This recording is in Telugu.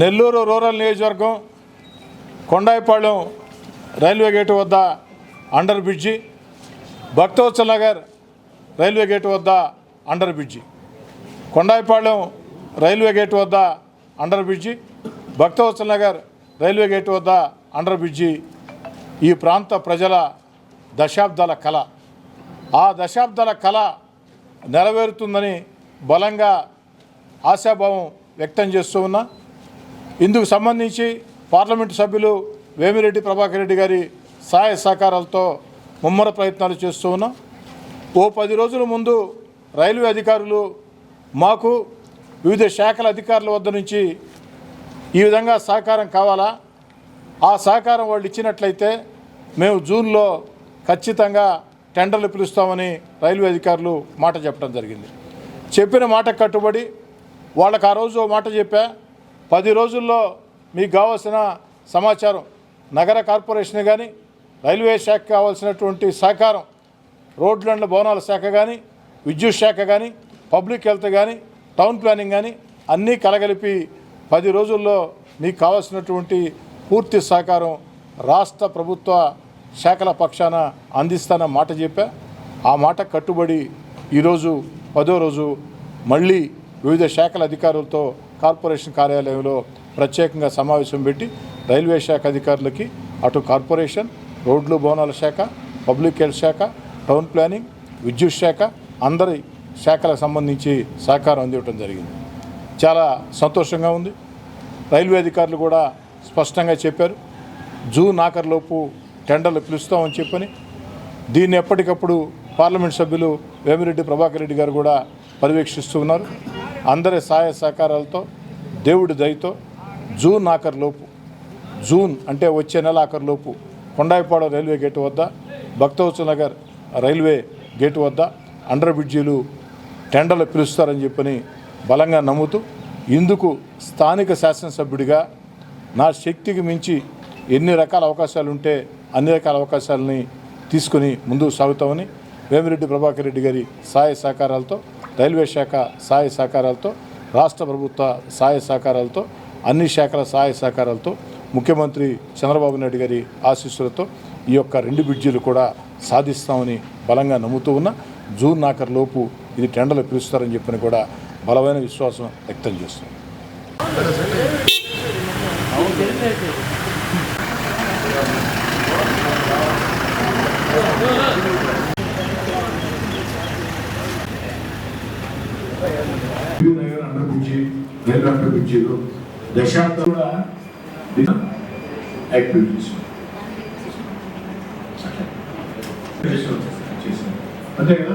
నెల్లూరు రూరల్ నియోజకవర్గం కొండాయిపాళెం రైల్వే గేటు వద్ద under bridge Bhaktavatsal Nagar railway gate వద్ద under bridge Kondayipalem railway gate వద్ద under bridge Bhaktavatsal Nagar railway gate వద్ద అండర్ బ్రిడ్జి ఈ ప్రాంత ప్రజల దశాబ్దాల కళ. ఆ దశాబ్దాల కళ నెరవేరుతుందని బలంగా ఆశాభావం వ్యక్తం చేస్తూ ఉన్నా. ఇందుకు సంబంధించి పార్లమెంటు సభ్యులు వేమిరెడ్డి ప్రభాకర్ రెడ్డి గారి సహాయ సహకారాలతో ముమ్మర ప్రయత్నాలు చేస్తూ ఉన్నాం. ఓ పది రోజుల ముందు రైల్వే అధికారులు మాకు వివిధ శాఖల అధికారుల వద్ద నుంచి ఈ విధంగా సహకారం కావాలా? ఆ సహకారం వాళ్ళు ఇచ్చినట్లయితే మేము జూన్లో ఖచ్చితంగా టెండర్లు పిలుస్తామని రైల్వే అధికారులు మాట చెప్పడం జరిగింది. చెప్పిన మాట కట్టుబడి వాళ్ళకు ఆ రోజు ఓ మాట చెప్పా పది రోజుల్లో మీకు కావాల్సిన సమాచారం నగర కార్పొరేషన్ కానీ రైల్వే శాఖ కావాల్సినటువంటి సహకారం రోడ్లు అండ్ భవనాల శాఖ కానీ విద్యుత్ శాఖ కానీ పబ్లిక్ హెల్త్ కానీ టౌన్ ప్లానింగ్ కానీ అన్నీ కలగలిపి పది రోజుల్లో మీకు కావాల్సినటువంటి పూర్తి సహకారం రాష్ట్ర ప్రభుత్వ శాఖల పక్షాన అందిస్తాన మాట చెప్పా. ఆ మాట కట్టుబడి ఈరోజు పదో రోజు మళ్ళీ వివిధ శాఖల అధికారులతో కార్పొరేషన్ కార్యాలయంలో ప్రత్యేకంగా సమావేశం పెట్టి రైల్వే శాఖ అధికారులకి అటు కార్పొరేషన్ రోడ్లు భవనాల శాఖ పబ్లిక్ హెల్త్ శాఖ టౌన్ ప్లానింగ్ విద్యుత్ శాఖ అందరి శాఖలకు సంబంధించి సహకారం అందివ్వటం జరిగింది. చాలా సంతోషంగా ఉంది. రైల్వే అధికారులు కూడా స్పష్టంగా చెప్పారు. జూన్ ఆఖరిలోపు టెండర్లు పిలుస్తామని చెప్పని దీన్ని ఎప్పటికప్పుడు పార్లమెంట్ సభ్యులు వేమిరెడ్డి ప్రభాకర్ రెడ్డి గారు కూడా పర్యవేక్షిస్తూ ఉన్నారు. అందరి సహాయ సహకారాలతో దేవుడి దయతో జూన్ ఆఖరిలోపు జూన్ అంటే వచ్చే నెల ఆఖరిలోపు కొండాయిపాడ రైల్వే గేటు వద్ద భక్తవత్స నగర్ రైల్వే గేటు వద్ద అండర్ బ్రిడ్జీలు టెండర్లు పిలుస్తారని చెప్పని బలంగా నమ్ముతూ ఇందుకు స్థానిక శాసనసభ్యుడిగా నా శక్తికి మించి ఎన్ని రకాల అవకాశాలు ఉంటే అన్ని రకాల అవకాశాలని తీసుకుని ముందుకు సాగుతామని వేమిరెడ్డి ప్రభాకర్ రెడ్డి గారి సహాయ సహకారాలతో రైల్వే శాఖ సహాయ సహకారాలతో రాష్ట్ర ప్రభుత్వ సహాయ సహకారాలతో అన్ని శాఖల సహాయ సహకారాలతో ముఖ్యమంత్రి చంద్రబాబు నాయుడు గారి ఆశీస్సులతో ఈ యొక్క రెండు బ్రిడ్జీలు కూడా సాధిస్తామని బలంగా నమ్ముతూ ఉన్న జూన్ నాకర్ లోపు ఇది టెండర్లు పిలుస్తారని చెప్పని కూడా బలమైన విశ్వాసం వ్యక్తం చేస్తున్నాం. రైల్వే అండర్ బ్రిడ్జిలు దశాబ్దం కూడా యాక్టివిటీస్ అంతే కదా